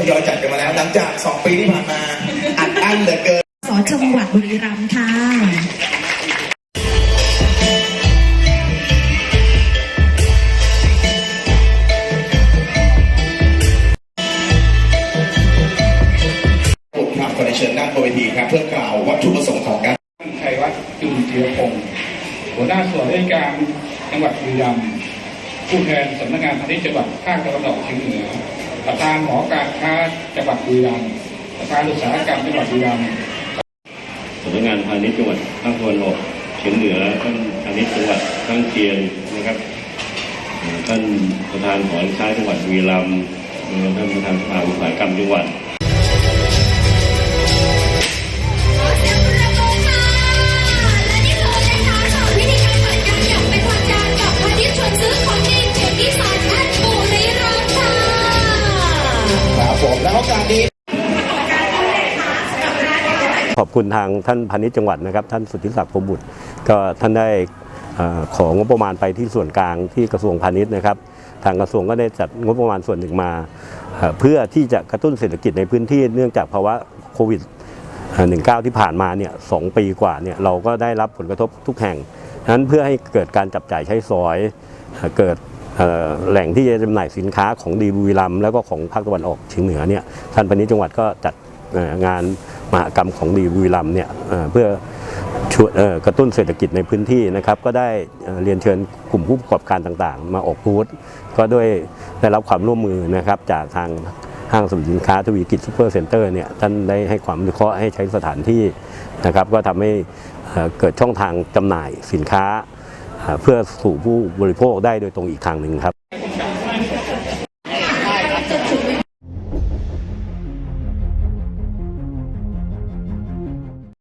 ทยอยจัดกันมาแล้ว หลังจาก 2 ปีที่ผ่านมา อัดอั้นเหลือเกินสจังหวัดบุรีรัมย์ค่ะผมครับขอเชิญด้านบนเวทีครับ เพื่อกล่าววัตถุประสงค์ของการชัยวัฒน์จุนเจือพงศ์หัวหน้าส่วนราชการจังหวัดบุรีรัมย์ผู้แทนสำนักงานพาณิชย์จังหวัดภาคตะวันออกเฉียงเหนือ ประธานหอการค้าจังหวัดบุรีรัมย์ประธานอุตสาหกรรมจังหวัดบุรีรัมย์สำนักงานพาณิชย์จังหวัดภาคตะวันออกเฉียงเหนือท่านพาณิชย์จังหวัดข้างเคียงนะครับท่านประธานหอการค้าจังหวัดบุรีรัมย์ท่านประธานสภาอุตสาหกรรมจังหวัด ผมและโอกาสนี้ขอบคุณทางท่านพาณิชย์จังหวัดนะครับ ท่านสุทธิศักดิ์พรมบุตรก็ท่านได้ของงบประมาณไปที่ส่วนกลางที่กระทรวงพาณิชย์นะครับ ทางกระทรวงก็ได้จัดงบประมาณส่วนหนึ่งมา เพื่อที่จะกระตุ้นเศรษฐกิจในพื้นที่เนื่องจากภาวะโควิด 19 ที่ผ่านมาเนี่ยสองปีกว่าเนี่ยเราก็ได้รับผลกระทบทุกแห่งนั้นเพื่อให้เกิดการจับจ่ายใช้สอยเกิด แหล่งที่จะจำหน่ายสินค้าของดีบุรีรัมแล้วก็ของภาคตะวันออกเฉียงเหนือเนี่ยท่านพณิชย์จังหวัดก็จัดงานมหกรรมของดีบุรีรัมเนี่ยเพื่อช่วยกระตุ้นเศรษฐกิจในพื้นที่นะครับ ก็ได้เรียนเชิญกลุ่มผู้ประกอบการต่างๆ มาออกบูธก็ด้วยได้รับความร่วมมือนะครับจากทางห้างสรรพสินค้าทวีกิจซูเปอร์เซ็นเตอร์เนี่ยท่านได้ให้ความอนุเคราะห์ให้ใช้สถานที่นะครับ ก็ทำให้เกิดช่องทางจำหน่ายสินค้า เพื่อสู่ผู้บริโภคได้โดยตรงอีกทางหนึ่งครับ